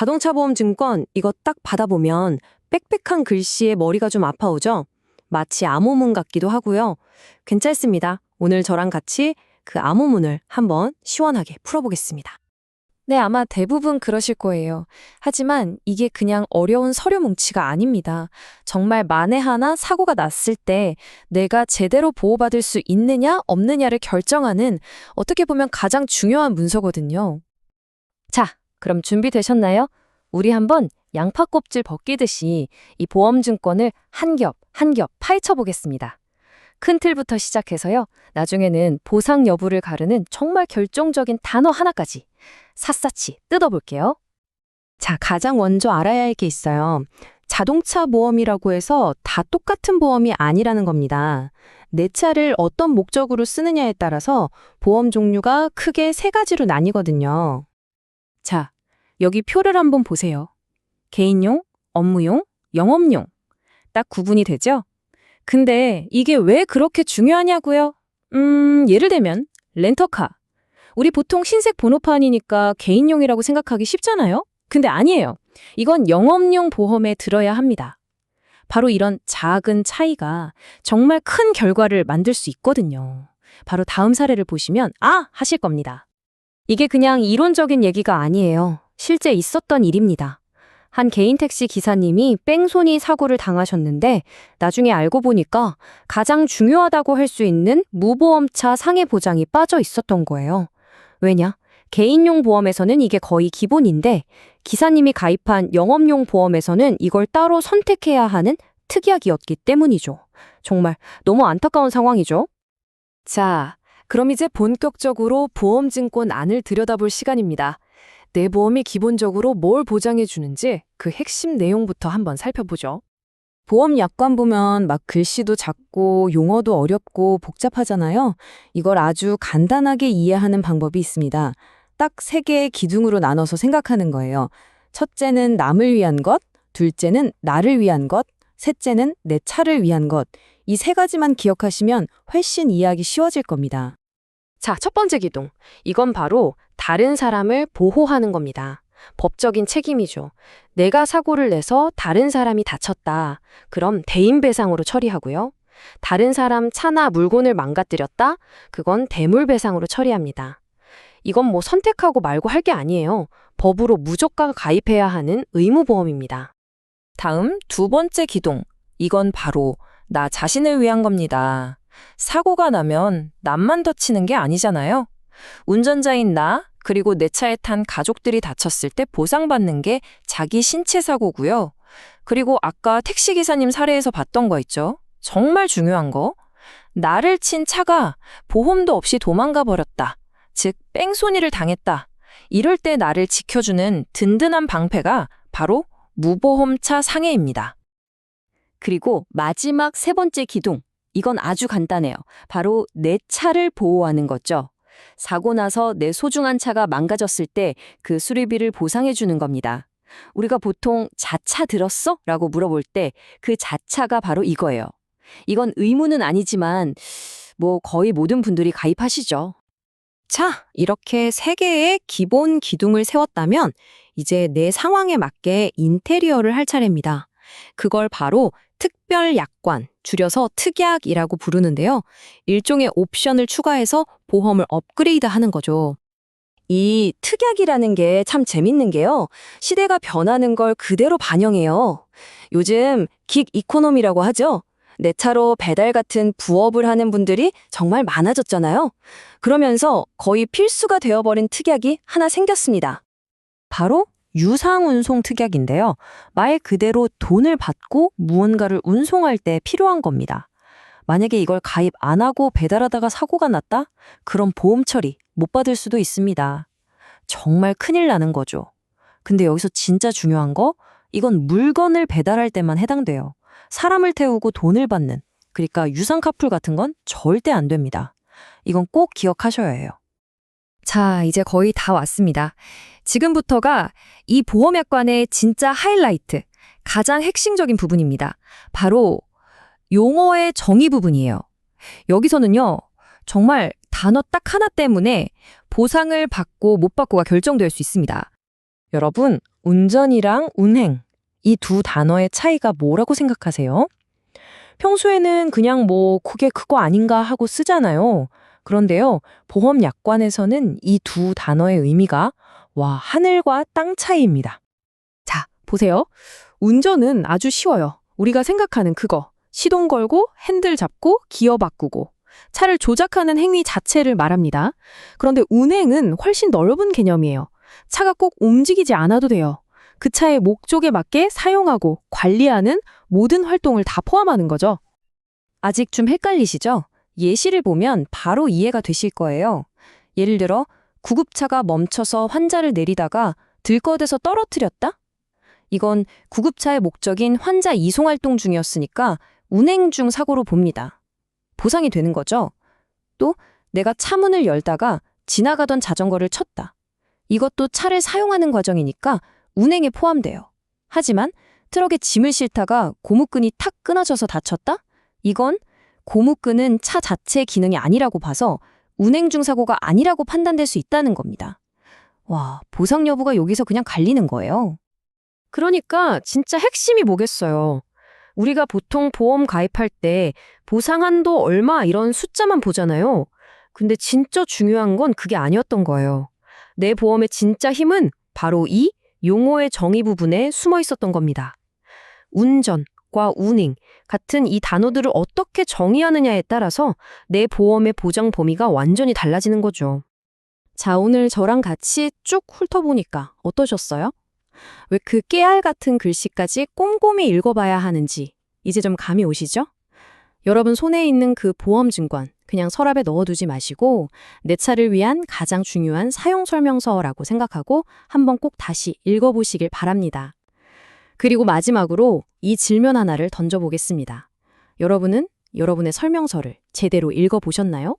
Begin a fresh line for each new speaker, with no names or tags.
자동차 보험 증권 이거 딱 받아보면 빽빽한 글씨에 머리가 좀 아파오죠? 마치 암호문 같기도 하고요. 괜찮습니다. 오늘 저랑 같이 그 암호문을 한번 시원하게 풀어보겠습니다.
네, 아마 대부분 그러실 거예요. 하지만 이게 그냥 어려운 서류 뭉치가 아닙니다. 정말 만에 하나 사고가 났을 때 내가 제대로 보호받을 수 있느냐, 없느냐를 결정하는 어떻게 보면 가장 중요한 문서거든요. 자, 그럼 준비되셨나요? 우리 한번 양파 껍질 벗기듯이 이 보험증권을 한 겹, 한 겹 파헤쳐 보겠습니다. 큰 틀부터 시작해서요. 나중에는 보상 여부를 가르는 정말 결정적인 단어 하나까지 샅샅이 뜯어볼게요.
자, 가장 먼저 알아야 할 게 있어요. 자동차 보험이라고 해서 다 똑같은 보험이 아니라는 겁니다. 내 차를 어떤 목적으로 쓰느냐에 따라서 보험 종류가 크게 세 가지로 나뉘거든요. 자, 여기 표를 한번 보세요. 개인용, 업무용, 영업용. 딱 구분이 되죠? 근데 이게 왜 그렇게 중요하냐고요? 음, 예를 들면 렌터카. 우리 보통 흰색 번호판이니까 개인용이라고 생각하기 쉽잖아요? 근데 아니에요. 이건 영업용 보험에 들어야 합니다. 바로 이런 작은 차이가 정말 큰 결과를 만들 수 있거든요. 바로 다음 사례를 보시면 아! 하실 겁니다. 이게 그냥 이론적인 얘기가 아니에요. 실제 있었던 일입니다. 한 개인 택시 기사님이 뺑소니 사고를 당하셨는데 나중에 알고 보니까 가장 중요하다고 할 수 있는 무보험차 상해 보장이 빠져 있었던 거예요. 왜냐? 개인용 보험에서는 이게 거의 기본인데 기사님이 가입한 영업용 보험에서는 이걸 따로 선택해야 하는 특약이었기 때문이죠. 정말 너무 안타까운 상황이죠. 자, 그럼 이제 본격적으로 보험증권 안을 들여다볼 시간입니다. 내 보험이 기본적으로 뭘 보장해 주는지 그 핵심 내용부터 한번 살펴보죠. 보험 약관 보면 막 글씨도 작고 용어도 어렵고 복잡하잖아요. 이걸 아주 간단하게 이해하는 방법이 있습니다. 딱 세 개의 기둥으로 나눠서 생각하는 거예요. 첫째는 남을 위한 것, 둘째는 나를 위한 것, 셋째는 내 차를 위한 것. 이 세 가지만 기억하시면 훨씬 이해하기 쉬워질 겁니다. 자, 첫 번째 기둥. 이건 바로 다른 사람을 보호하는 겁니다. 법적인 책임이죠. 내가 사고를 내서 다른 사람이 다쳤다. 그럼 대인배상으로 처리하고요. 다른 사람 차나 물건을 망가뜨렸다? 그건 대물배상으로 처리합니다. 이건 뭐 선택하고 말고 할 게 아니에요. 법으로 무조건 가입해야 하는 의무보험입니다. 다음 두 번째 기둥. 이건 바로 나 자신을 위한 겁니다. 사고가 나면 남만 다치는 게 아니잖아요. 운전자인 나, 그리고 내 차에 탄 가족들이 다쳤을 때 보상받는 게 자기 신체 사고고요. 그리고 아까 택시기사님 사례에서 봤던 거 있죠? 정말 중요한 거. 나를 친 차가 보험도 없이 도망가 버렸다. 즉, 뺑소니를 당했다. 이럴 때 나를 지켜주는 든든한 방패가 바로 무보험차 상해입니다. 그리고 마지막 세 번째 기둥. 이건 아주 간단해요. 바로 내 차를 보호하는 거죠. 사고 나서 내 소중한 차가 망가졌을 때 그 수리비를 보상해 주는 겁니다. 우리가 보통 자차 들었어? 라고 물어볼 때 그 자차가 바로 이거예요. 이건 의무는 아니지만 뭐 거의 모든 분들이 가입하시죠. 자, 이렇게 세 개의 기본 기둥을 세웠다면 이제 내 상황에 맞게 인테리어를 할 차례입니다. 그걸 바로 특별 약관, 줄여서 특약이라고 부르는데요. 일종의 옵션을 추가해서 보험을 업그레이드 하는 거죠. 이 특약이라는 게 참 재밌는 게요. 시대가 변하는 걸 그대로 반영해요. 요즘 긱 이코노미라고 하죠. 내 차로 배달 같은 부업을 하는 분들이 정말 많아졌잖아요. 그러면서 거의 필수가 되어버린 특약이 하나 생겼습니다. 바로 유상운송 특약인데요. 말 그대로 돈을 받고 무언가를 운송할 때 필요한 겁니다. 만약에 이걸 가입 안 하고 배달하다가 사고가 났다? 그럼 보험 처리 못 받을 수도 있습니다. 정말 큰일 나는 거죠. 근데 여기서 진짜 중요한 거? 이건 물건을 배달할 때만 해당돼요. 사람을 태우고 돈을 받는, 그러니까 유상 카풀 같은 건 절대 안 됩니다. 이건 꼭 기억하셔야 해요. 자, 이제 거의 다 왔습니다. 지금부터가 이 보험약관의 진짜 하이라이트, 가장 핵심적인 부분입니다. 바로 용어의 정의 부분이에요. 여기서는요, 정말 단어 딱 하나 때문에 보상을 받고 못 받고가 결정될 수 있습니다.
여러분, 운전이랑 운행, 이 두 단어의 차이가 뭐라고 생각하세요? 평소에는 그냥 뭐 그게 그거 아닌가 하고 쓰잖아요. 그런데요, 보험 약관에서는 이 두 단어의 의미가 와, 하늘과 땅 차이입니다.
자, 보세요. 운전은 아주 쉬워요. 우리가 생각하는 그거. 시동 걸고 핸들 잡고 기어 바꾸고 차를 조작하는 행위 자체를 말합니다. 그런데 운행은 훨씬 넓은 개념이에요. 차가 꼭 움직이지 않아도 돼요. 그 차의 목적에 맞게 사용하고 관리하는 모든 활동을 다 포함하는 거죠.
아직 좀 헷갈리시죠? 예시를 보면 바로 이해가 되실 거예요. 예를 들어 구급차가 멈춰서 환자를 내리다가 들꺼대서 떨어뜨렸다? 이건 구급차의 목적인 환자 이송 활동 중이었으니까 운행 중 사고로 봅니다. 보상이 되는 거죠. 또 내가 차 문을 열다가 지나가던 자전거를 쳤다. 이것도 차를 사용하는 과정이니까 운행에 포함돼요. 하지만 트럭에 짐을 싣다가 고무끈이 탁 끊어져서 다쳤다? 이건 고무끈은 차 자체의 기능이 아니라고 봐서 운행 중 사고가 아니라고 판단될 수 있다는 겁니다. 와, 보상 여부가 여기서 그냥 갈리는 거예요.
그러니까 진짜 핵심이 뭐겠어요. 우리가 보통 보험 가입할 때 보상 한도 얼마 이런 숫자만 보잖아요. 근데 진짜 중요한 건 그게 아니었던 거예요. 내 보험의 진짜 힘은 바로 이 용어의 정의 부분에 숨어 있었던 겁니다. 운전 과 운행 같은 이 단어들을 어떻게 정의하느냐에 따라서 내 보험의 보장 범위가 완전히 달라지는 거죠. 자, 오늘 저랑 같이 쭉 훑어보니까 어떠셨어요? 왜 그 깨알 같은 글씨까지 꼼꼼히 읽어봐야 하는지 이제 좀 감이 오시죠? 여러분 손에 있는 그 보험 증권 그냥 서랍에 넣어두지 마시고 내 차를 위한 가장 중요한 사용 설명서라고 생각하고 한번 꼭 다시 읽어보시길 바랍니다. 그리고 마지막으로 이 질문 하나를 던져보겠습니다. 여러분은 여러분의 설명서를 제대로 읽어보셨나요?